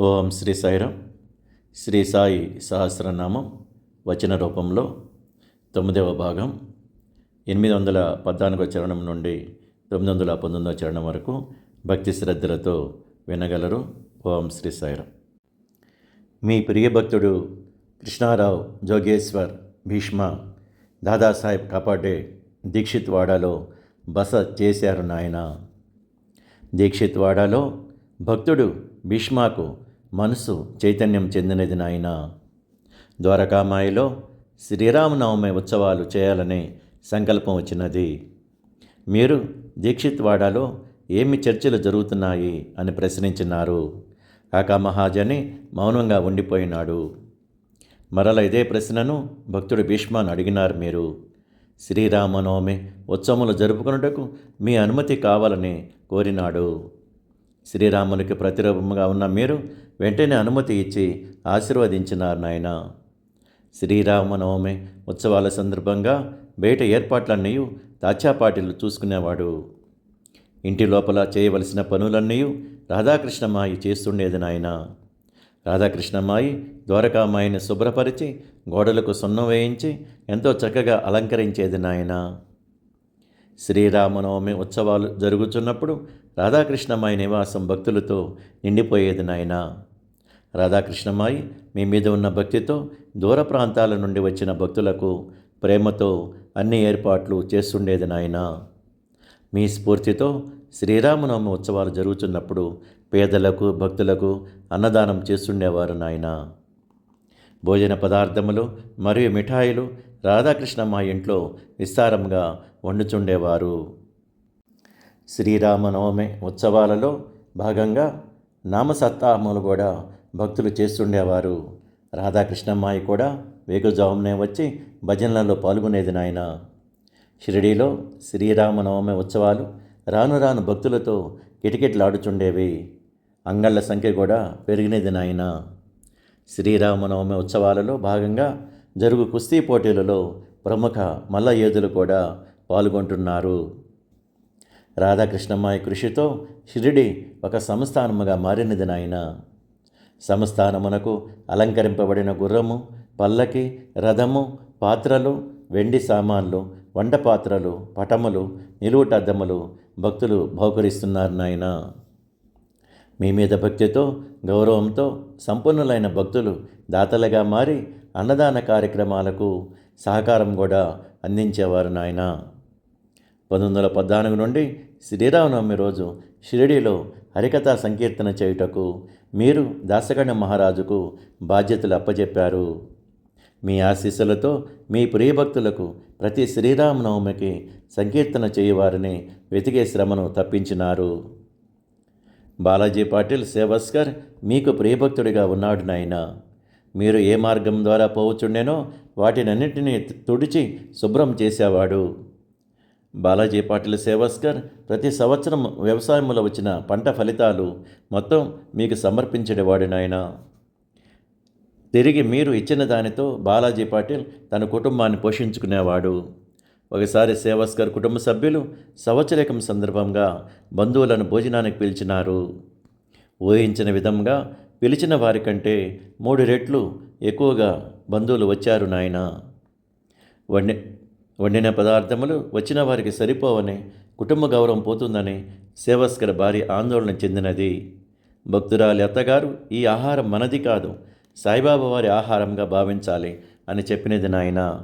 ఓం శ్రీ సాయిరాం. శ్రీ సాయి సహస్రనామం వచన రూపంలో తొమ్మిదవ భాగం. ఎనిమిది వందల పద్నాలుగో చరణం నుండి తొమ్మిది వందల పంతొమ్మిదవ చరణం వరకు భక్తి శ్రద్ధలతో వినగలరు ఓం శ్రీ సాయిరాం. మీ ప్రియ భక్తుడు కృష్ణారావు జోగేశ్వర్ భీష్మ దాదాసాహెబ్ కాపాడే దీక్షిత్ వాడాలో బస చేశారు నాయన. దీక్షిత్ వాడాలో భక్తుడు భీష్మాకు మనసు చైతన్యం చెందినది నాయన. ద్వారకామాయిలో శ్రీరామనవమి ఉత్సవాలు చేయాలనే సంకల్పం వచ్చినది. మీరు దీక్షిత్ వాడాలో ఏమి చర్చలు జరుగుతున్నాయి అని ప్రశ్నించినారు. కాకా మహాజని మౌనంగా ఉండిపోయినాడు. మరల ఇదే ప్రశ్నను భక్తుడు భీష్మాను అడిగినారు మీరు. శ్రీరామనవమి ఉత్సవములు జరుపుకున్నటకు మీ అనుమతి కావాలని కోరినాడు. శ్రీరామునికి ప్రతిరూపంగా ఉన్న మీరు వెంటనే అనుమతి ఇచ్చి ఆశీర్వదించినారు నాయన. శ్రీరామనవమి ఉత్సవాల సందర్భంగా బయట ఏర్పాట్లన్నీ తాచాపాటిలు చూసుకునేవాడు. ఇంటి లోపల చేయవలసిన పనులన్నీ రాధాకృష్ణమాయి చేస్తుండేది నాయన. రాధాకృష్ణమాయి ద్వారకామాయిని శుభ్రపరిచి గోడలకు సున్నం వేయించి ఎంతో చక్కగా అలంకరించేది నాయన. శ్రీరామనవమి ఉత్సవాలు జరుగుతున్నప్పుడు రాధాకృష్ణమాయి నివాసం భక్తులతో నిండిపోయేది నాయన. రాధాకృష్ణమాయి మీ మీద ఉన్న భక్తితో దూర ప్రాంతాల నుండి వచ్చిన భక్తులకు ప్రేమతో అన్ని ఏర్పాట్లు చేస్తుండేది నాయన. మీ స్ఫూర్తితో శ్రీరామనవమి ఉత్సవాలు జరుగుతున్నప్పుడు పేదలకు భక్తులకు అన్నదానం చేస్తుండేవారు నాయన. భోజన పదార్థములు మరియు మిఠాయిలు రాధాకృష్ణ మా ఇంట్లో విస్తారంగా వండుచుండేవారు. శ్రీరామనవమి ఉత్సవాలలో భాగంగా నామసత్తాహములు కూడా భక్తులు చేస్తుండేవారు. రాధాకృష్ణమ్మాయి కూడా వేగుజామునే వచ్చి భజనలలో పాల్గొనేది నాయన. షిరిడీలో శ్రీరామనవమి ఉత్సవాలు రాను రాను భక్తులతో కిటకిటలాడుచుండేవి. అంగళ్ళ సంఖ్య కూడా పెరిగినది నాయన. శ్రీరామనవమి ఉత్సవాలలో భాగంగా జరుగు కుస్తీ పోటీలలో ప్రముఖ మల్ల యోధులు కూడా పాల్గొంటున్నారు. రాధాకృష్ణమ్మాయి కృషితో షిరిడి ఒక సంస్థానముగా మారినది నాయన. సంస్థానమునకు అలంకరింపబడిన గుర్రము పల్లకి రథము పాత్రలు వెండి సామాన్లు వంట పాత్రలు పటములు నిలువుటద్దములు భక్తులు బహుకరిస్తున్నారు నాయన. మీ మీద భక్తితో గౌరవంతో సంపన్నులైన భక్తులు దాతలుగా మారి అన్నదాన కార్యక్రమాలకు సహకారం కూడా అందించేవారు నాయన. పంతొమ్మిది వందల పద్నాలుగు నుండి శ్రీరామనవమి రోజు షిరిడీలో హరికథా సంకీర్తన చేయుటకు మీరు దాసగణ మహారాజుకు బాధ్యతలు అప్పచెప్పారు మీ ఆశీస్సులతో మీ ప్రియభక్తులకు ప్రతి శ్రీరామనవమికి సంకీర్తన చేయవారిని వెతికే శ్రమను తప్పించినారు. బాలాజీ పాటిల్ సేవస్కర్ మీకు ప్రియభక్తుడిగా ఉన్నాడు నాయన. మీరు ఏ మార్గం ద్వారా పోవచ్చుండేనో వాటినన్నింటినీ తుడిచి శుభ్రం చేసేవాడు. బాలాజీ పాటిల్ సేవస్కర్ ప్రతి సంవత్సరం వ్యవసాయంలో వచ్చిన పంట ఫలితాలు మొత్తం మీకు సమర్పించేవాడు నాయన. తిరిగి మీరు ఇచ్చిన దానితో బాలాజీ పాటిల్ తన కుటుంబాన్ని పోషించుకునేవాడు. ఒకసారి సేవస్కర్ కుటుంబ సభ్యులు సంవత్సరకం సందర్భంగా బంధువులను భోజనానికి పిలిచినారు. ఊహించిన విధంగా పిలిచిన వారికంటే మూడు రెట్లు ఎక్కువగా బంధువులు వచ్చారు నాయన. వండి వండిన పదార్థములు వచ్చిన వారికి సరిపోవని కుటుంబ గౌరవం పోతుందని సేవస్కర్ భారీ ఆందోళన చెందినది. భక్తురాలి అత్తగారు ఈ ఆహారం మనది కాదు సాయిబాబా వారి ఆహారంగా భావించాలి అని చెప్పినది నాయన.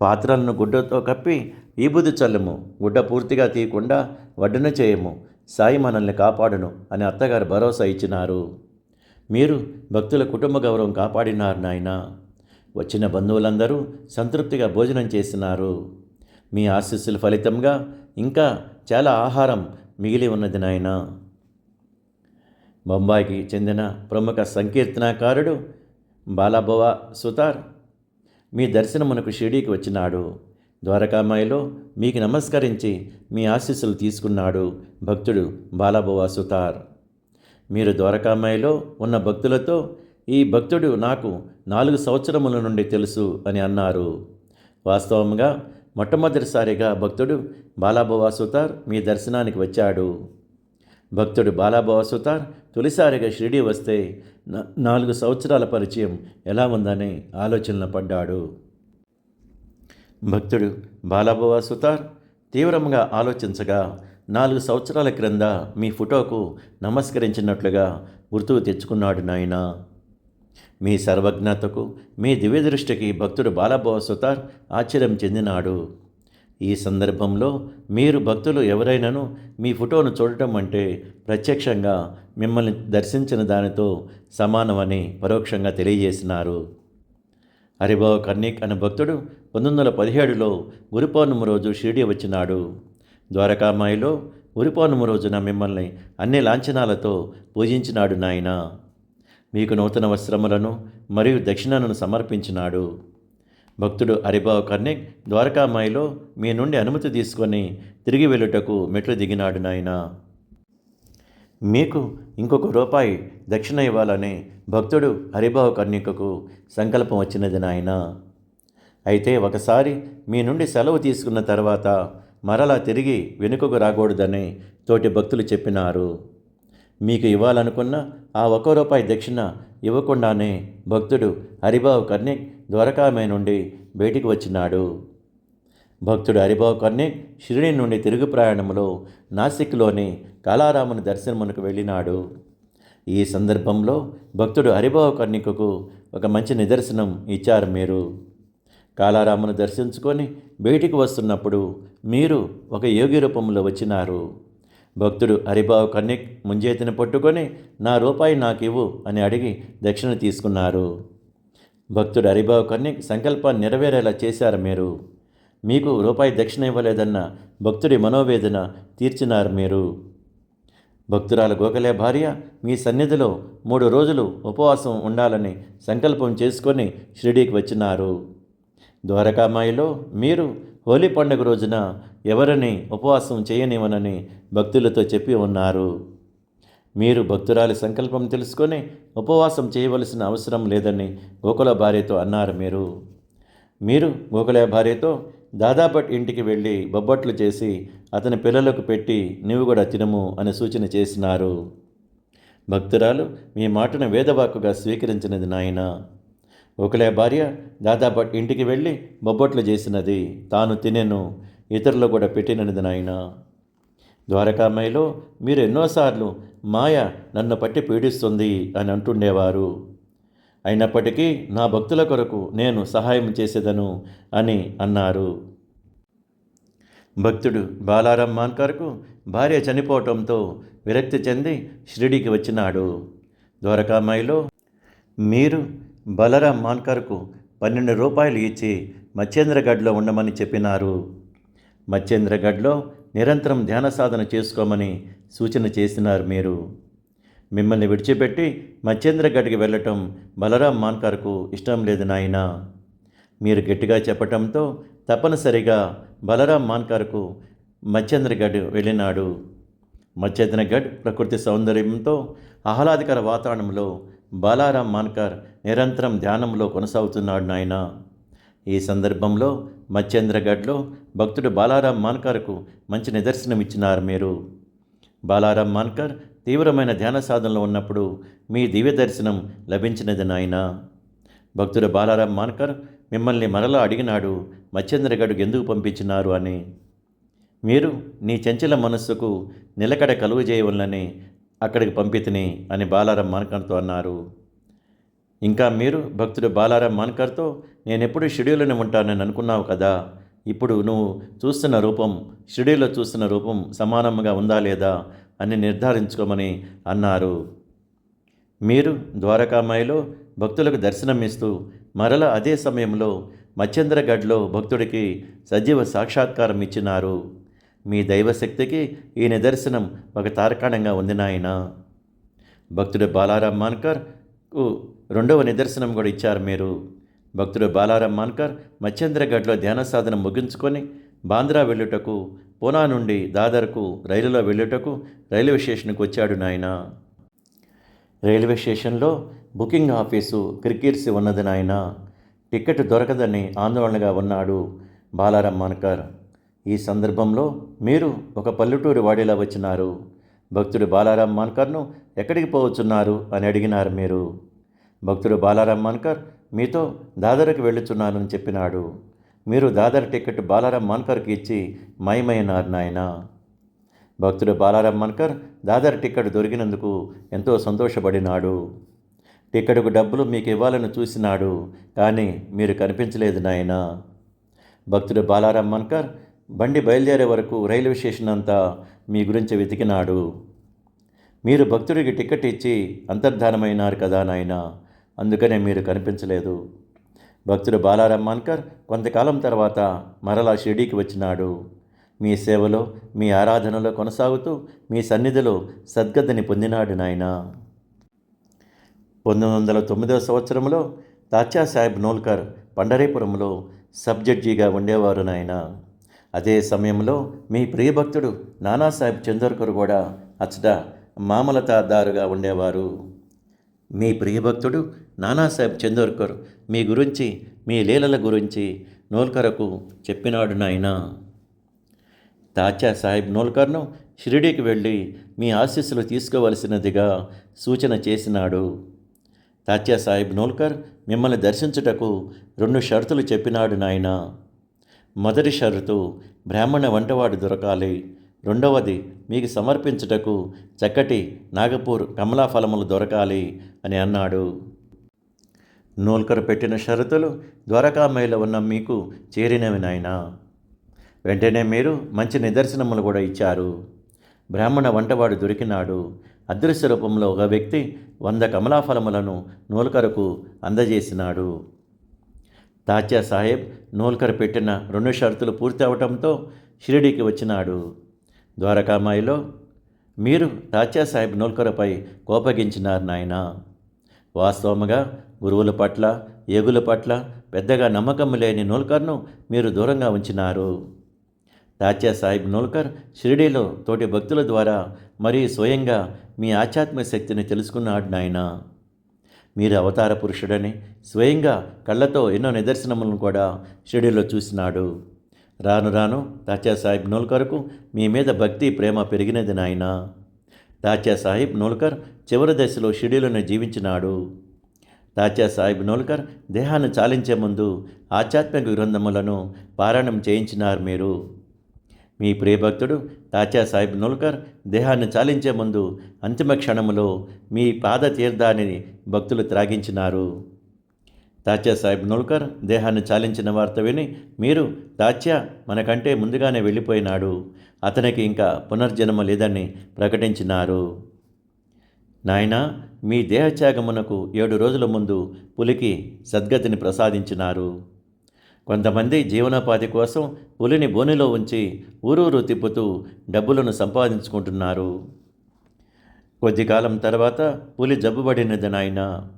పాత్రలను గుడ్డతో కప్పి ఈబుది చల్లము గుడ్డ పూర్తిగా తీయకుండా వడ్డన చేయము సాయి మనల్ని కాపాడును అని అత్తగారు భరోసా ఇచ్చినారు. మీరు భక్తుల కుటుంబ గౌరవం కాపాడినారు నాయన. వచ్చిన బంధువులందరూ సంతృప్తిగా భోజనం చేసినారు. మీ ఆశీస్సుల ఫలితంగా ఇంకా చాలా ఆహారం మిగిలి ఉన్నది నాయన. బొంబాయికి చెందిన ప్రముఖ సంకీర్తనాకారుడు బాలాబవ సుతార్ మీ దర్శనమునకు షిరిడీకి వచ్చినాడు. ద్వారకామాయిలో మీకు నమస్కరించి మీ ఆశీస్సులు తీసుకున్నాడు భక్తుడు బాలాబవ సుతార్. మీరు ద్వారకామాయిలో ఉన్న భక్తులతో ఈ భక్తుడు నాకు నాలుగు సంవత్సరముల నుండి తెలుసు అని అన్నారు. వాస్తవంగా మొట్టమొదటిసారిగా భక్తుడు బాలాబవ సుతార్ మీ దర్శనానికి వచ్చాడు. భక్తుడు బాలాబవ సుతార్ తొలిసారిగా షిరిడి వస్తే నాలుగు సంవత్సరాల పరిచయం ఎలా ఉందని ఆలోచనలో పడ్డాడు. భక్తుడు బాలాబువా సుతార్ తీవ్రంగా ఆలోచించగా నాలుగు సంవత్సరాల క్రింద మీ ఫోటోకు నమస్కరించినట్లుగా గుర్తుకు తెచ్చుకున్నాడు నాయన. మీ సర్వజ్ఞతకు మీ దివ్యదృష్టికి భక్తుడు బాలాబువా సుతార్ ఆశ్చర్యం చెందినాడు. ఈ సందర్భంలో మీరు భక్తులు ఎవరైనాను మీ ఫోటోను చూడటం అంటే ప్రత్యక్షంగా మిమ్మల్ని దర్శించిన దానితో సమానమని పరోక్షంగా తెలియజేసినారు. హరిబాబు కర్ణిక్ అనే భక్తుడు పంతొమ్మిది వందల పదిహేడులో గురు పౌర్ణమి రోజు షిరిడి వచ్చినాడు. ద్వారకామాయిలో గురు పౌర్ణమి రోజున మిమ్మల్ని అన్ని లాంఛనాలతో పూజించినాడు నాయన. మీకు నూతన వస్త్రములను మరియు దక్షిణను సమర్పించినాడు. భక్తుడు హరిబాబు కర్ణిక్ ద్వారకామాయిలో మీ నుండి అనుమతి తీసుకొని తిరిగి వెళ్ళుటకు మెట్లు దిగినాడు నాయన. మీకు ఇంకొక రూపాయి దక్షిణ ఇవ్వాలని భక్తుడు హరిభావ కర్ణికకు సంకల్పం వచ్చినది నాయన. అయితే ఒకసారి మీ నుండి సెలవు తీసుకున్న తర్వాత మరలా తిరిగి వెనుకకు రాకూడదని తోటి భక్తులు చెప్పినారు. మీకు ఇవ్వాలనుకున్న ఆ ఒక రూపాయి దక్షిణ ఇవ్వకుండానే భక్తుడు హరిబాబు కర్ణిక్ ద్వారకామే నుండి బయటికి వచ్చినాడు. భక్తుడు హరిబాబు కర్ణిక్ షిరిడి నుండి తిరుగు ప్రయాణంలో నాసిక్లోని కాలారాముని దర్శనమునకు వెళ్ళినాడు. ఈ సందర్భంలో భక్తుడు హరిబాబు కర్ణికకు ఒక మంచి నిదర్శనం ఇచ్చారు మీరు. కాలారామును దర్శించుకొని బయటికి వస్తున్నప్పుడు మీరు ఒక యోగి రూపంలో వచ్చినారు. భక్తుడు హరిబాబు కన్నిక్ ముంజేతిని పట్టుకొని నా రూపాయి నాకు ఇవ్వు అని అడిగి దక్షిణ తీసుకున్నారు. భక్తుడు హరిబాబు కన్నిక్ సంకల్పాన్ని నెరవేరేలా చేశారు మీరు. మీకు రూపాయి దక్షిణ ఇవ్వలేదన్న భక్తుడి మనోవేదన తీర్చినారు మీరు. భక్తురాల గోకలే భార్య మీ సన్నిధిలో మూడు రోజులు ఉపవాసం ఉండాలని సంకల్పం చేసుకొని షిరిడీకి వచ్చినారు. ద్వారకామాయిలో మీరు హోలీ పండుగ రోజున ఎవరిని ఉపవాసం చేయనివనని భక్తులతో చెప్పి ఉన్నారు. మీరు భక్తురాలి సంకల్పం తెలుసుకొని ఉపవాసం చేయవలసిన అవసరం లేదని గోకుల భార్యతో అన్నారు మీరు. మీరు గోకుల భార్యతో దాదాపట్ ఇంటికి వెళ్ళి బొబ్బట్లు చేసి అతని పిల్లలకు పెట్టి నీవు కూడా తినము అని సూచన చేసినారు. భక్తురాలు మీ మాటను వేదవాక్కుగా స్వీకరించినది నాయన. ఒకలే భార్య దాదాపట్ ఇంటికి వెళ్ళి బొబ్బట్లు చేసినది. తాను తినెను. ఇతరులు కూడా పెట్టినది నాయన. ద్వారకామయ్యలో మీరు ఎన్నోసార్లు మాయ నన్ను పట్టి పీడిస్తుంది అని అంటుండేవారు. అయినప్పటికీ నా భక్తుల కొరకు నేను సహాయం చేసేదను అని అన్నారు. భక్తుడు బాలారాం మాన్కర్కు భార్య చనిపోవటంతో విరక్తి చెంది షిరిడీకి వచ్చినాడు. ద్వారకామాయిలో మీరు బలరాం మాన్కర్కు పన్నెండు రూపాయలు ఇచ్చి మచ్చేంద్రగఢ్లో ఉండమని చెప్పినారు. మచ్చేంద్రగఢ్లో నిరంతరం ధ్యాన సాధన చేసుకోమని సూచన చేసినారు మీరు. మిమ్మల్ని విడిచిపెట్టి మచ్చేంద్రగఢ్కి వెళ్ళటం బలరాం మాన్కర్కు ఇష్టం లేదు నాయన. మీరు గట్టిగా చెప్పటంతో తప్పనిసరిగా బలరాం మాన్కర్కు మచ్చేంద్రగఢ్ వెళ్ళినాడు. మచ్చేంద్రగఢ్ ప్రకృతి సౌందర్యంతో ఆహ్లాదకర వాతావరణంలో బాలారాం మాన్కర్ నిరంతరం ధ్యానంలో కొనసాగుతున్నాడు నాయన. ఈ సందర్భంలో మచ్చేంద్రగఢ్లో భక్తుడు బాలారాం మాన్కర్కు మంచి నిదర్శనం ఇచ్చినారు మీరు. బాలారాం మాన్కర్ తీవ్రమైన ధ్యాన సాధనలో ఉన్నప్పుడు మీ దివ్య దర్శనం లభించినది నాయన. భక్తుడు బాలారాం మాన్కర్ మిమ్మల్ని మరలా అడిగినాడు మచ్చేంద్రగఢ్కు ఎందుకు పంపించినారు అని. మీరు నీ చంచల మనస్సుకు నిలకడ కలుగు చేయవలనని అక్కడికి పంపితిని అని బాలారాం మాన్కర్తో అన్నారు. ఇంకా మీరు భక్తుడు బాలారాం మాన్కర్తో నేను ఎప్పుడు షెడ్యూల్లోనే ఉంటానని అనుకున్నావు కదా? ఇప్పుడు నువ్వు చూస్తున్న రూపం షెడ్యూల్లో చూస్తున్న రూపం సమానంగా ఉందా లేదా అని నిర్ధారించుకోమని అన్నారు. మీరు ద్వారకామాయిలో భక్తులకు దర్శనమిస్తూ మరల అదే సమయంలో మచ్చేంద్రగఢ్లో భక్తుడికి సజీవ సాక్షాత్కారం ఇచ్చినారు. మీ దైవశక్తికి ఈ నిదర్శనం ఒక తార్కాణంగా ఉంది నాయన. భక్తుడు బాలారాం కు రెండవ నిదర్శనం కూడా ఇచ్చారు మీరు. భక్తుడు బాలారాం మాన్కర్ మత్స్యంద్రగఢ్లో ధ్యాన సాధన ముగించుకొని బాంద్రా వెళ్ళుటకు పూనా నుండి దాదర్కు రైలులో వెళ్ళుటకు రైల్వే స్టేషన్కి వచ్చాడు నాయన. రైల్వే స్టేషన్లో బుకింగ్ ఆఫీసు కిరికీర్సి ఉన్నది నాయన. టికెట్ దొరకదని ఆందోళనగా ఉన్నాడు బాలారాం మాన్కర్. ఈ సందర్భంలో మీరు ఒక పల్లెటూరు వాడిలా వచ్చినారు. భక్తుడు బాలారాం మాన్కర్ను ఎక్కడికి పోవచ్చున్నారు అని అడిగినారు మీరు? భక్తుడు బాలారాం మాన్కర్ మీతో దాదర్కి వెళ్ళుచున్నానని చెప్పినాడు. మీరు దాదర్ టికెట్ బాలారాం మాన్కర్కి ఇచ్చి మయమైనారు నాయన. భక్తుడు బాలారాం మన్కర్ దాదర్ టికెట్ దొరికినందుకు ఎంతో సంతోషపడినాడు. టికెట్కు డబ్బులు మీకు ఇవ్వాలని చూసినాడు కానీ మీరు కనిపించలేదు నాయన. భక్తుడు బాలారాం మన్కర్ బండి బయలుదేరే వరకు రైల్వే స్టేషన్ అంతా మీ గురించి వెతికినాడు. మీరు భక్తుడికి టికెట్ ఇచ్చి అంతర్ధానమైనారు కదా నాయన అందుకనే మీరు కనిపించలేదు. భక్తుడు బాలారాం మాన్కర్ కొంతకాలం తర్వాత మరలా షిర్డీకి వచ్చినాడు. మీ సేవలో మీ ఆరాధనలో కొనసాగుతూ మీ సన్నిధిలో సద్గతిని పొందినాడు నాయన. పంతొమ్మిది వందల తొమ్మిదవ సంవత్సరంలో తాచా సాహెబ్ నోల్కర్ పండరీపురంలో సబ్ జడ్జిగా ఉండేవారు నాయన. అదే సమయంలో మీ ప్రియభక్తుడు నానాసాహెబ్ చందోర్కర్ కూడా అచ్చట మామలతాదారుగా ఉండేవారు. మీ ప్రియభక్తుడు నానాసాహెబ్ చందోర్కర్ మీ గురించి మీ లీలల గురించి నోల్కరకు చెప్పినాడు నాయనా. తాచా సాహెబ్ నోల్కర్ను షిరిడీకి వెళ్ళి మీ ఆశీస్సులు తీసుకోవలసినదిగా సూచన చేసినాడు. తాత్యా సాహెబ్ నోల్కర్ మిమ్మల్ని దర్శించుటకు రెండు షరతులు చెప్పినాడు నాయనా. మొదటి షరతు బ్రాహ్మణ వంటవాడు దొరకాలి. రెండవది మీకు సమర్పించుటకు చక్కటి నాగపూర్ కమలాఫలములు దొరకాలి అని అన్నాడు. నూల్కరు పెట్టిన షరతులు ద్వారకామయ్యలో ఉన్న మీకు చేరినవి నాయనా. వెంటనే మీరు మంచి నిదర్శనములు కూడా ఇచ్చారు. బ్రాహ్మణ వంటవాడు దొరికినాడు. అదృశ్య రూపంలో ఒక వ్యక్తి వంద కమలాఫలములను నూల్కరకు అందజేసినాడు. తాత్యా సాహెబ్ నూల్కర్ పెట్టిన రెండు షరతులు పూర్తి అవటంతో షిరిడీకి వచ్చినాడు. ద్వారకామాయిలో మీరు తాత్యా సాహెబ్ నూల్కర్పై కోపగించినారు నాయన. వాస్తవముగా గురువుల పట్ల ఏగుల పట్ల పెద్దగా నమ్మకం లేని నూల్కర్ను మీరు దూరంగా ఉంచినారు. తాత్యా సాహిబ్ నోల్కర్ షిరిడీలో తోటి భక్తుల ద్వారా మరీ స్వయంగా మీ ఆధ్యాత్మిక శక్తిని తెలుసుకున్నాడు నాయన. మీరు అవతార పురుషుడని స్వయంగా కళ్ళతో ఎన్నో నిదర్శనములను కూడా షిరిడీలో చూసినాడు. రాను రాను తాత్యా సాహిబ్ నోల్కర్కు మీ మీద భక్తి ప్రేమ పెరిగినది నాయన. తాత్యా సాహిబ్ నోల్కర్ చివరి దశలో షిరిడీలోనే జీవించినాడు. తాత్యా సాహిబ్ నోల్కర్ దేహాన్ని చాలించే ముందు ఆధ్యాత్మిక గ్రంథములను పారాయణం చేయించినారు మీరు. మీ ప్రియభక్తుడు తాచా సాహిబ్ నూల్కర్ దేహాన్ని చాలించే ముందు అంతిమ క్షణములో మీ పాద తీర్థాన్ని భక్తులు త్రాగించినారు. తాచా సాహిబ్ నూల్కర్ దేహాన్ని చాలించిన వార్త విని మీరు తాత్యా మనకంటే ముందుగానే వెళ్ళిపోయినాడు. అతనికి ఇంకా పునర్జన్మ లేదని ప్రకటించినారు. నాయన మీ దేహత్యాగమునకు ఏడు రోజుల ముందు పులికి సద్గతిని ప్రసాదించినారు. కొంతమంది జీవనోపాధి కోసం పులిని బోనిలో ఉంచి ఊరూరు తిప్పుతూ డబ్బులను సంపాదించుకుంటున్నారు. కొద్ది కాలం తర్వాత పులి జబ్బుబడినది నాయన.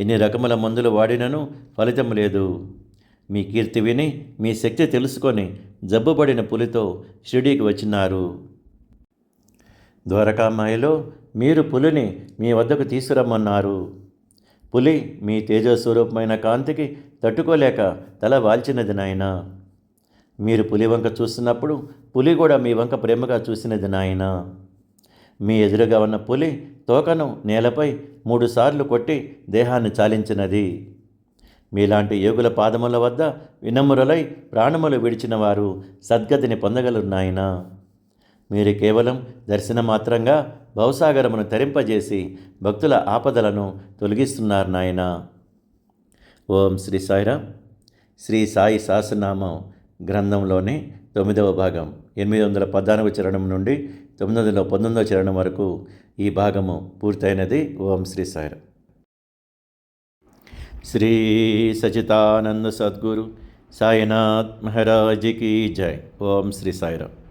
ఎన్ని రకముల మందులు వాడినను ఫలితం లేదు. మీ కీర్తి విని మీ శక్తి తెలుసుకొని జబ్బుబడిన పులితో షిరిడీకి వచ్చినారు. ద్వారకామాయిలో మీరు పులిని మీ వద్దకు తీసుకురమ్మన్నారు. పులి మీ తేజస్వరూపమైన కాంతికి తట్టుకోలేక తల వాల్చినది నాయన. మీరు పులి వంక చూస్తున్నప్పుడు పులి కూడా మీ వంక ప్రేమగా చూసినది నాయన. మీ ఎదురుగా ఉన్న పులి తోకను నేలపై మూడుసార్లు కొట్టి దేహాన్ని చాలించినది. మీలాంటి యోగుల పాదముల వద్ద వినమ్రులై ప్రాణములు విడిచిన వారు సద్గతిని పొందగలరు మీరు కేవలం దర్శనమాత్రంగా భవసాగరమును తరింపజేసి భక్తుల ఆపదలను తొలగిస్తున్నారు నాయన. ఓం శ్రీ సాయిరామ్. శ్రీ సాయి సహస్రనామం గ్రంథంలోని తొమ్మిదవ భాగం ఎనిమిది వందల పద్నాలుగు చరణం నుండి తొమ్మిది వందల పంతొమ్మిదవ చరణం వరకు ఈ భాగము పూర్తయినది. ఓం శ్రీ సాయిరామ్. శ్రీ సచితానంద సద్గురు సాయినాథ్ మహారాజ్కి జై. ఓం శ్రీ సాయిరామ్.